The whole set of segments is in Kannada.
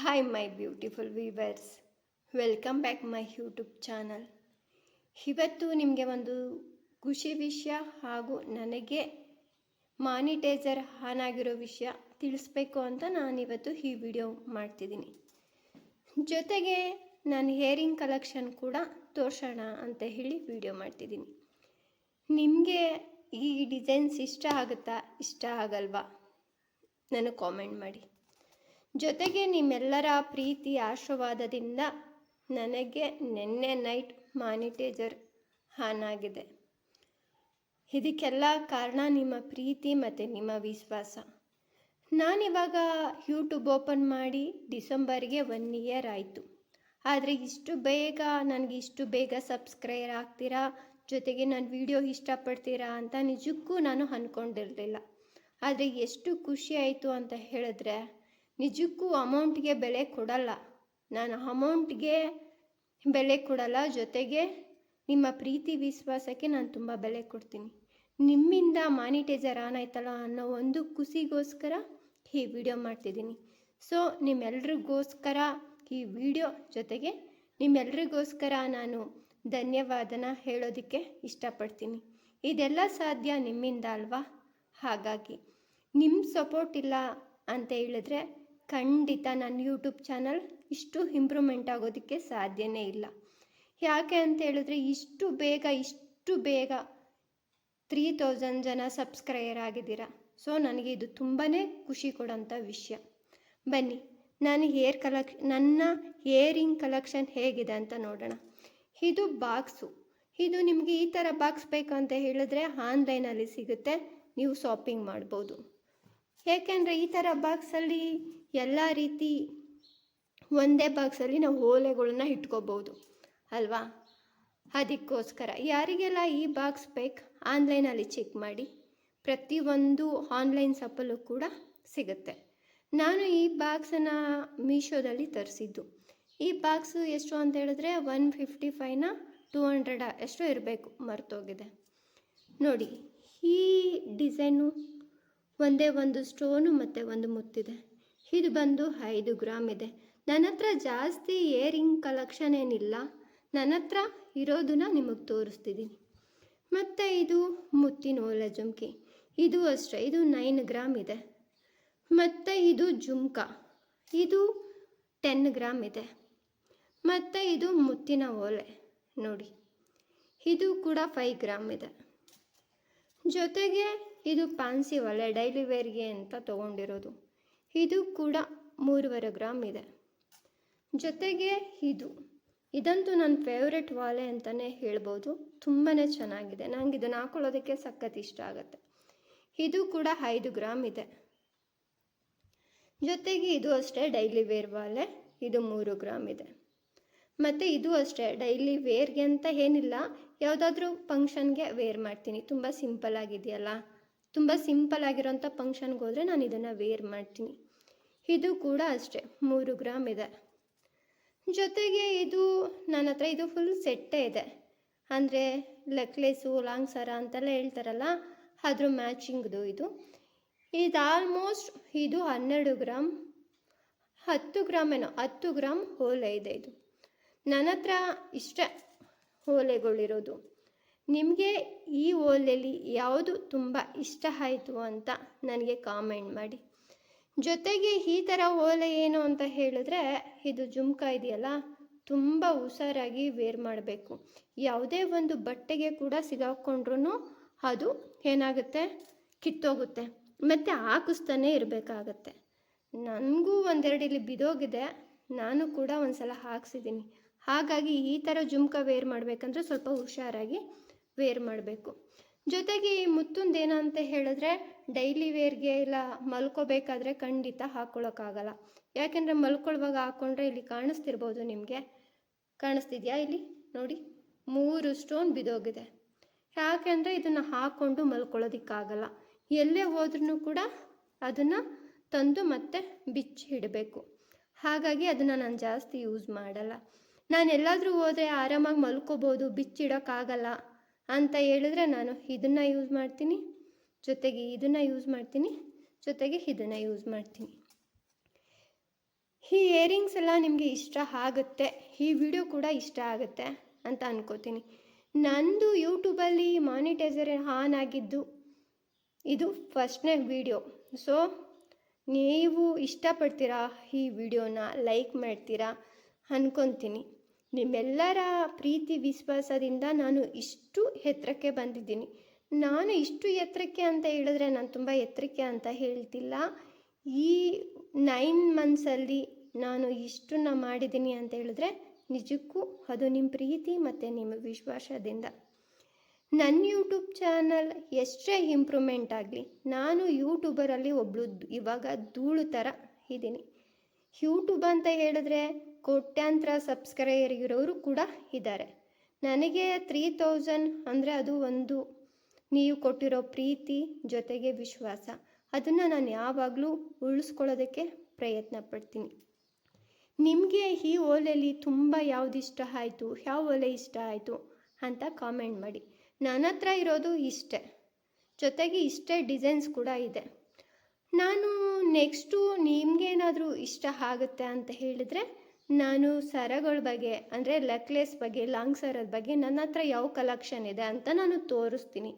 Hi my beautiful viewers welcome back my YouTube channel ಇವತ್ತು ನಿಮಗೆ ಒಂದು ಖುಷಿ ವಿಷಯ ಹಾಗೂ ನನಗೆ ಮಾನಿಟೈಸರ್ ಆನ್ ಆಗಿರೋ ವಿಷಯ ತಿಳಿಸ್ಬೇಕು ಅಂತ ನಾನಿವತ್ತು ಈ ವಿಡಿಯೋ ಮಾಡ್ತಿದ್ದೀನಿ. ಜೊತೆಗೆ ನಾನು ಹೇರಿಂಗ್ ಕಲೆಕ್ಷನ್ ಕೂಡ ತೋರಿಸೋಣ ಅಂತ ಹೇಳಿ ವಿಡಿಯೋ ಮಾಡ್ತಿದ್ದೀನಿ. ನಿಮಗೆ ಈ ಡಿಸೈನ್ಸ್ ಇಷ್ಟ ಆಗುತ್ತಾ? ಇಷ್ಟ ಆಗಲ್ವಾ? ನನಗೆ ಕಾಮೆಂಟ್ ಮಾಡಿ. ಜೊತೆಗೆ ನಿಮ್ಮೆಲ್ಲರ ಪ್ರೀತಿ, ಆಶೀರ್ವಾದದಿಂದ ನನಗೆ ನಿನ್ನೆ ನೈಟ್ ಮಾನಿಟೈಸರ್ ಹಾನ್ ಆಗಿದೆ ಇದಕ್ಕೆಲ್ಲ ಕಾರಣ ನಿಮ್ಮ ಪ್ರೀತಿ ಮತ್ತು ನಿಮ್ಮ ವಿಶ್ವಾಸ. ನಾನಿವಾಗ ಯೂಟ್ಯೂಬ್ ಓಪನ್ ಮಾಡಿ ಡಿಸೆಂಬರ್ಗೆ ಒನ್ ಇಯರ್ ಆಯಿತು. ಆದರೆ ಇಷ್ಟು ಬೇಗ, ನನಗೆ ಇಷ್ಟು ಬೇಗ ಸಬ್ಸ್ಕ್ರೈಬರ್ ಆಗ್ತೀರಾ, ಜೊತೆಗೆ ನನ್ನ ವಿಡಿಯೋ ಇಷ್ಟಪಡ್ತೀರಾ ಅಂತ ನಿಜಕ್ಕೂ ನಾನು ಅಂದ್ಕೊಂಡಿರಲಿಲ್ಲ ಆದರೆ ಎಷ್ಟು ಖುಷಿ ಆಯಿತು ಅಂತ ಹೇಳಿದ್ರೆ ನಿಜಕ್ಕೂ ಅಮೌಂಟ್ಗೆ ಬೆಲೆ ಕೊಡಲ್ಲ. ನಾನು ಅಮೌಂಟ್ಗೆ ಬೆಲೆ ಕೊಡಲ್ಲ, ಜೊತೆಗೆ ನಿಮ್ಮ ಪ್ರೀತಿ ವಿಶ್ವಾಸಕ್ಕೆ ನಾನು ತುಂಬ ಬೆಲೆ ಕೊಡ್ತೀನಿ. ನಿಮ್ಮಿಂದ ಮಾನಿಟೈಸರ್ ಆನ್ ಆಯ್ತಲ್ಲ ಅನ್ನೋ ಒಂದು ಖುಷಿಗೋಸ್ಕರ ಈ ವಿಡಿಯೋ ಮಾಡ್ತಿದ್ದೀನಿ. ಸೊ, ನಿಮ್ಮೆಲ್ರಿಗೋಸ್ಕರ ಈ ವಿಡಿಯೋ ಜೊತೆಗೆ ನಿಮ್ಮೆಲ್ರಿಗೋಸ್ಕರ ನಾನು ಧನ್ಯವಾದನ ಹೇಳೋದಕ್ಕೆ ಇಷ್ಟಪಡ್ತೀನಿ. ಇದೆಲ್ಲ ಸಾಧ್ಯ ನಿಮ್ಮಿಂದ ಅಲ್ವಾ? ಹಾಗಾಗಿ ನಿಮ್ಮ ಸಪೋರ್ಟ್ ಇಲ್ಲ ಅಂತ ಹೇಳಿದ್ರೆ ಖಂಡಿತ ನನ್ನ ಯೂಟ್ಯೂಬ್ ಚಾನಲ್ ಇಷ್ಟು ಇಂಪ್ರೂವ್ಮೆಂಟ್ ಆಗೋದಕ್ಕೆ ಸಾಧ್ಯನೇ ಇಲ್ಲ. ಯಾಕೆ ಅಂತ ಹೇಳಿದ್ರೆ ಇಷ್ಟು ಬೇಗ ಇಷ್ಟು ಬೇಗ ತ್ರೀ ತೌಸಂಡ್ ಜನ ಸಬ್ಸ್ಕ್ರೈಬರ್ ಆಗಿದ್ದೀರಾ. ಸೊ ನನಗೆ ಇದು ತುಂಬಾ ಖುಷಿ ಕೊಡೋಂಥ ವಿಷಯ. ಬನ್ನಿ, ನಾನು ಹೇರ್ ಕಲೆಕ್ಷ ನನ್ನ ಹೇರಿಂಗ್ ಕಲೆಕ್ಷನ್ ಹೇಗಿದೆ ಅಂತ ನೋಡೋಣ. ಇದು ಬಾಕ್ಸು. ಇದು ನಿಮಗೆ ಈ ಥರ ಬಾಕ್ಸ್ ಬೇಕು ಅಂತ ಹೇಳಿದ್ರೆ ಆನ್ಲೈನಲ್ಲಿ ಸಿಗುತ್ತೆ. ನೀವು ಶಾಪಿಂಗ್ ಮಾಡ್ಬೋದು. ಏಕೆಂದರೆ ಈ ಥರ ಬಾಕ್ಸಲ್ಲಿ ಎಲ್ಲ ರೀತಿ ಒಂದೇ ಬಾಕ್ಸಲ್ಲಿ ನಾವು ಓಲೆಗಳನ್ನ ಇಟ್ಕೋಬೋದು, ಅಲ್ವಾ? ಅದಕ್ಕೋಸ್ಕರ ಯಾರಿಗೆಲ್ಲ ಈ ಬಾಕ್ಸ್ ಬೇಕು ಆನ್ಲೈನಲ್ಲಿ ಚೆಕ್ ಮಾಡಿ, ಪ್ರತಿಯೊಂದು ಆನ್ಲೈನ್ ಸಪ್ಪಲ್ಲೂ ಕೂಡ ಸಿಗುತ್ತೆ. ನಾನು ಈ ಬಾಕ್ಸನ್ನು ಮೀಶೋದಲ್ಲಿ ತರಿಸಿದ್ದು. ಈ ಬಾಕ್ಸು ಎಷ್ಟು ಅಂತ ಹೇಳಿದ್ರೆ ಒನ್ ಫಿಫ್ಟಿ ಫೈವ್ನ ಟೂ ಹಂಡ್ರೆಡ ಎಷ್ಟು ಇರಬೇಕು, ಮರೆತೋಗಿದೆ. ನೋಡಿ, ಈ ಡಿಸೈನು ಒಂದೇ ಒಂದು ಸ್ಟೋನು ಮತ್ತು ಒಂದು ಮುತ್ತಿದೆ. ಇದು ಬಂದು ಐದು ಗ್ರಾಮ್ ಇದೆ. ನನ್ನ ಹತ್ರ ಜಾಸ್ತಿ ಇಯರಿಂಗ್ ಕಲೆಕ್ಷನ್ ಏನಿಲ್ಲ. ನನ್ನ ಹತ್ರ ಇರೋದನ್ನ ನಿಮಗೆ ತೋರಿಸ್ತಿದ್ದೀನಿ ಮತ್ತು ಇದು ಮುತ್ತಿನ ಓಲೆ ಜುಮ್ಕಿ. ಇದು ಅಷ್ಟೇ, ಇದು ನೈನ್ ಗ್ರಾಮ್ ಇದೆ. ಮತ್ತು ಇದು ಜುಮ್ಕ. ಇದು ಟೆನ್ ಗ್ರಾಮ್ ಇದೆ. ಮತ್ತು ಇದು ಮುತ್ತಿನ ಓಲೆ, ನೋಡಿ. ಇದು ಕೂಡ ಫೈವ್ ಗ್ರಾಮ್ ಇದೆ. ಜೊತೆಗೆ ಇದು ಪಾನ್ಸಿ ಒಲೆ, ಡೈಲಿ ವೇರ್ಗೆ ಅಂತ ತೊಗೊಂಡಿರೋದು. ಇದು ಕೂಡ ಮೂರುವರೆ ಗ್ರಾಮ್ ಇದೆ. ಜೊತೆಗೆ ಇದು, ಇದಂತೂ ನನ್ನ ಫೇವ್ರೆಟ್ ವಾಲೆ ಅಂತಲೇ ಹೇಳ್ಬೋದು. ತುಂಬಾ ಚೆನ್ನಾಗಿದೆ. ನನಗೆ ಇದನ್ನು ಹಾಕೊಳ್ಳೋದಕ್ಕೆ ಸಖತ್ ಇಷ್ಟ ಆಗುತ್ತೆ. ಇದು ಕೂಡ ಐದು ಗ್ರಾಮ್ ಇದೆ. ಜೊತೆಗೆ ಇದು ಅಷ್ಟೇ ಡೈಲಿ ವೇರ್ ವಾಲೆ. ಇದು ಮೂರು ಗ್ರಾಮ್ ಇದೆ. ಮತ್ತು ಇದು ಅಷ್ಟೇ ಡೈಲಿ ವೇರ್ಗೆ ಅಂತ ಏನಿಲ್ಲ. ಯಾವುದಾದ್ರೂ ಫಂಕ್ಷನ್ಗೆ ವೇರ್ ಮಾಡ್ತೀನಿ. ತುಂಬ ಸಿಂಪಲ್ ಆಗಿದೆಯಲ್ಲ? ತುಂಬ ಸಿಂಪಲ್ ಆಗಿರೋಂಥ ಫಂಕ್ಷನ್ಗೆ ಹೋದರೆ ನಾನು ಇದನ್ನು ವೇರ್ ಮಾಡ್ತೀನಿ. ಇದು ಕೂಡ ಅಷ್ಟೇ, ಮೂರು ಗ್ರಾಮ್ ಇದೆ. ಜೊತೆಗೆ ಇದು ನನ್ನ ಹತ್ರ ಇದು ಫುಲ್ ಸೆಟ್ಟೇ ಇದೆ. ಅಂದರೆ ನೆಕ್ಲೆಸು ಲಾಂಗ್ ಸರ ಅಂತೆಲ್ಲ ಹೇಳ್ತಾರಲ್ಲ, ಅದ್ರ ಮ್ಯಾಚಿಂಗ್ದು ಇದು. ಇದು ಆಲ್ಮೋಸ್ಟ್ ಇದು ಹನ್ನೆರಡು ಗ್ರಾಮ್, ಹತ್ತು ಗ್ರಾಮ್ ಏನೋ, ಹತ್ತು ಗ್ರಾಮ್ ಹೋಲೆ ಇದೆ ಇದು. ನನ್ನ ಹತ್ರ ಇಷ್ಟೇ ಓಲೆಗಳಿರೋದು. ನಿಮಗೆ ಈ ಓಲೆಯಲ್ಲಿ ಯಾವುದು ತುಂಬ ಇಷ್ಟ ಆಯಿತು ಅಂತ ನನಗೆ ಕಾಮೆಂಟ್ ಮಾಡಿ. ಜೊತೆಗೆ ಈ ಥರ ಓಲೆ ಏನು ಅಂತ ಹೇಳಿದ್ರೆ, ಇದು ಜುಮ್ಕ ಇದೆಯಲ್ಲ, ತುಂಬ ಹುಷಾರಾಗಿ ವೇರ್ ಮಾಡಬೇಕು. ಯಾವುದೇ ಒಂದು ಬಟ್ಟೆಗೆ ಕೂಡ ಸಿಗಾಕೊಂಡ್ರೂ ಅದು ಏನಾಗುತ್ತೆ? ಕಿತ್ತೋಗುತ್ತೆ. ಮತ್ತು ಹಾಕಿಸ್ತಾನೆ ಇರಬೇಕಾಗತ್ತೆ. ನನಗೂ ಒಂದೆರಡು ಇಲ್ಲಿ ಬಿದೋಗಿದೆ. ನಾನು ಕೂಡ ಒಂದು ಸಲ ಹಾಕ್ಸಿದ್ದೀನಿ. ಹಾಗಾಗಿ ಈ ಥರ ಜುಮ್ಕ ವೇರ್ ಮಾಡಬೇಕಂದ್ರೆ ಸ್ವಲ್ಪ ಹುಷಾರಾಗಿ ವೇರ್ ಮಾಡಬೇಕು. ಜೊತೆಗೆ ಈ ಮುತ್ತುಂದೇನ ಅಂತ ಹೇಳಿದ್ರೆ ಡೈಲಿ ವೇರ್ಗೆ ಇಲ್ಲ, ಮಲ್ಕೋಬೇಕಾದ್ರೆ ಖಂಡಿತ ಹಾಕ್ಕೊಳ್ಳೋಕ್ಕಾಗಲ್ಲ ಯಾಕೆಂದರೆ ಮಲ್ಕೊಳ್ಳುವಾಗ ಹಾಕ್ಕೊಂಡ್ರೆ ಇಲ್ಲಿ ಕಾಣಿಸ್ತಿರ್ಬೋದು ನಿಮಗೆ. ಕಾಣಿಸ್ತಿದ್ಯಾ ಇಲ್ಲಿ? ನೋಡಿ, ಮೂರು ಸ್ಟೋನ್ ಬಿದೋಗಿದೆ ಯಾಕೆಂದರೆ ಇದನ್ನು ಹಾಕ್ಕೊಂಡು ಮಲ್ಕೊಳ್ಳೋದಕ್ಕಾಗಲ್ಲ ಎಲ್ಲೇ ಹೋದ್ರೂ ಕೂಡ ಅದನ್ನು ತಂದು ಮತ್ತೆ ಬಿಚ್ಚಿ ಇಡಬೇಕು. ಹಾಗಾಗಿ ಅದನ್ನು ನಾನು ಜಾಸ್ತಿ ಯೂಸ್ ಮಾಡಲ್ಲ. ನಾನು ಎಲ್ಲಾದರೂ ಹೋದರೆ ಆರಾಮಾಗಿ ಮಲ್ಕೋಬೋದು, ಬಿಚ್ಚಿಡೋಕ್ಕಾಗಲ್ಲ. ಅಂತ ಹೇಳಿದ್ರೆ ನಾನು ಇದನ್ನು ಯೂಸ್ ಮಾಡ್ತೀನಿ. ಜೊತೆಗೆ ಇದನ್ನು ಯೂಸ್ ಮಾಡ್ತೀನಿ. ಜೊತೆಗೆ ಇದನ್ನು ಯೂಸ್ ಮಾಡ್ತೀನಿ. ಈ ಇಯರಿಂಗ್ಸ್ ಎಲ್ಲ ನಿಮಗೆ ಇಷ್ಟ ಆಗುತ್ತೆ, ಈ ವಿಡಿಯೋ ಕೂಡ ಇಷ್ಟ ಆಗುತ್ತೆ ಅಂತ ಅನ್ಕೋತೀನಿ. ನಂದು ಯೂಟ್ಯೂಬಲ್ಲಿ ಮಾನಿಟೈಸರ್ ಆನ್ ಆಗಿದ್ದು ಇದು ಫಸ್ಟ್ನೇ ವಿಡಿಯೋ ಸೊ ನೀವು ಇಷ್ಟಪಡ್ತೀರಾ ಈ ವಿಡಿಯೋನ ಲೈಕ್ ಮಾಡ್ತೀರಾ ಅನ್ಕೊತೀನಿ. ನಿಮ್ಮೆಲ್ಲರ ಪ್ರೀತಿ ವಿಶ್ವಾಸದಿಂದ ನಾನು ಇಷ್ಟು ಎತ್ತರಕ್ಕೆ ಬಂದಿದ್ದೀನಿ. ನಾನು ಇಷ್ಟು ಎತ್ತರಕ್ಕೆ ಅಂತ ಹೇಳಿದ್ರೆ ನಾನು ತುಂಬ ಎತ್ತರಕ್ಕೆ ಅಂತ ಹೇಳ್ತಿಲ್ಲ. ಈ ನೈನ್ ಮಂತ್ಸಲ್ಲಿ ನಾನು ಇಷ್ಟನ್ನ ಮಾಡಿದ್ದೀನಿ ಅಂತ ಹೇಳಿದ್ರೆ ನಿಜಕ್ಕೂ ಅದು ನಿಮ್ಮ ಪ್ರೀತಿ ಮತ್ತು ನಿಮ್ಮ ವಿಶ್ವಾಸದಿಂದ. ನನ್ನ ಯೂಟ್ಯೂಬ್ ಚಾನಲ್ ಎಷ್ಟೇ ಇಂಪ್ರೂವ್ಮೆಂಟ್ ಆಗಲಿ, ನಾನು ಯೂಟ್ಯೂಬರಲ್ಲಿ ಒಬ್ಳು ಇವಾಗ ಧೂಳು ಥರ ಇದ್ದೀನಿ. ಯೂಟ್ಯೂಬ್ ಅಂತ ಹೇಳಿದ್ರೆ ಕೋಟ್ಯಾಂತರ ಸಬ್ಸ್ಕ್ರೈಬರ್ ಇರೋರು ಕೂಡ ಇದ್ದಾರೆ. ನನಗೆ ತ್ರೀ ತೌಸಂಡ್ ಅಂದರೆ ಅದು ಒಂದು, ನೀವು ಕೊಟ್ಟಿರೋ ಪ್ರೀತಿ ಜೊತೆಗೆ ವಿಶ್ವಾಸ. ಅದನ್ನು ನಾನು ಯಾವಾಗಲೂ ಉಳಿಸ್ಕೊಳ್ಳೋದಕ್ಕೆ ಪ್ರಯತ್ನ ಪಡ್ತೀನಿ. ನಿಮಗೆ ಈ ಓಲೆಯಲ್ಲಿ ತುಂಬ ಯಾವ್ದು ಇಷ್ಟ ಆಯಿತು, ಯಾವ ಓಲೆ ಇಷ್ಟ ಆಯಿತು ಅಂತ ಕಾಮೆಂಟ್ ಮಾಡಿ. ನನ್ನ ಹತ್ರ ಇರೋದು ಇಷ್ಟೇ. ಜೊತೆಗೆ ಇಷ್ಟೇ ಡಿಸೈನ್ಸ್ ಕೂಡ ಇದೆ. ನಾನು ನೆಕ್ಸ್ಟು ನಿಮಗೇನಾದರೂ ಇಷ್ಟ ಆಗುತ್ತೆ ಅಂತ ಹೇಳಿದರೆ ನಾನು ಸರಗಳ ಬಗ್ಗೆ, ಅಂದರೆ ನೆಕ್ಲೆಸ್ ಬಗ್ಗೆ, ಲಾಂಗ್ ಸರದ ಬಗ್ಗೆ ನನ್ನ ಹತ್ರ ಯಾವ ಕಲೆಕ್ಷನ್ ಇದೆ ಅಂತ ನಾನು ತೋರಿಸ್ತೀನಿ.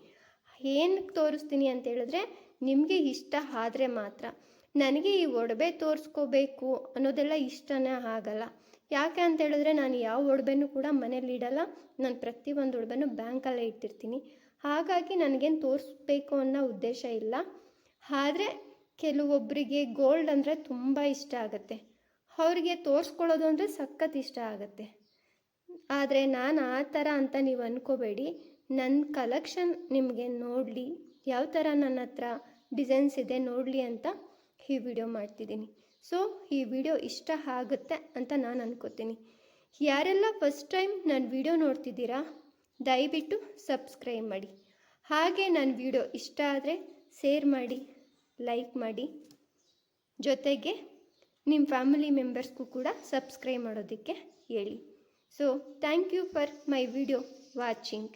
ಏನಕ್ಕೆ ತೋರಿಸ್ತೀನಿ ಅಂತ ಹೇಳಿದ್ರೆ, ನಿಮಗೆ ಇಷ್ಟ ಆದರೆ ಮಾತ್ರ. ನನಗೆ ಈ ಒಡವೆ ತೋರಿಸ್ಕೋಬೇಕು ಅನ್ನೋದೆಲ್ಲ ಇಷ್ಟನೇ ಆಗಲ್ಲ. ಯಾಕೆ ಅಂತ ಹೇಳಿದ್ರೆ, ನಾನು ಯಾವ ಒಡವೆನೂ ಕೂಡ ಮನೇಲಿ ಇಡಲ್ಲ. ನಾನು ಪ್ರತಿಯೊಂದು ಒಡವೆನೂ ಬ್ಯಾಂಕಲ್ಲೇ ಇಟ್ಟಿರ್ತೀನಿ. ಹಾಗಾಗಿ ನನಗೇನು ತೋರಿಸ್ಬೇಕು ಅನ್ನೋ ಉದ್ದೇಶ ಇಲ್ಲ. ಆದರೆ ಕೆಲವೊಬ್ಬರಿಗೆ ಗೋಲ್ಡ್ ಅಂದರೆ ತುಂಬ ಇಷ್ಟ ಆಗುತ್ತೆ. ಅವರಿಗೆ ತೋರಿಸ್ಕೊಳ್ಳೋದು ಅಂದರೆ ಸಖತ್ ಇಷ್ಟ ಆಗುತ್ತೆ. ಆದರೆ ನಾನು ಆ ಥರ ಅಂತ ನೀವು ಅಂದ್ಕೋಬೇಡಿ ನನ್ನ ಕಲೆಕ್ಷನ್ ನಿಮಗೆ ನೋಡಲಿ, ಯಾವ ಥರ ನನ್ನ ಹತ್ರ ಡಿಸೈನ್ಸ್ ಇದೆ ನೋಡಲಿ ಅಂತ ಈ ವಿಡಿಯೋ ಮಾಡ್ತಿದ್ದೀನಿ. ಸೊ ಈ ವಿಡಿಯೋ ಇಷ್ಟ ಆಗುತ್ತೆ ಅಂತ ನಾನು ಅಂದ್ಕೋತೀನಿ ಯಾರೆಲ್ಲ ಫಸ್ಟ್ ಟೈಮ್ ನನ್ನ ವಿಡಿಯೋ ನೋಡ್ತಿದ್ದೀರಾ, ದಯವಿಟ್ಟು ಸಬ್ಸ್ಕ್ರೈಬ್ ಮಾಡಿ. ಹಾಗೆ ನನ್ನ ವಿಡಿಯೋ ಇಷ್ಟ ಆದರೆ ಶೇರ್ ಮಾಡಿ ಲೈಕ್ ಮಾಡಿ. ಜೊತೆಗೆ ನಿಮ್ಮ ಫ್ಯಾಮಿಲಿ ಮೆಂಬರ್ಸ್ಗೂ ಕೂಡ ಸಬ್ಸ್ಕ್ರೈಬ್ ಮಾಡೋದಕ್ಕೆ ಹೇಳಿ. So thank you for my video watching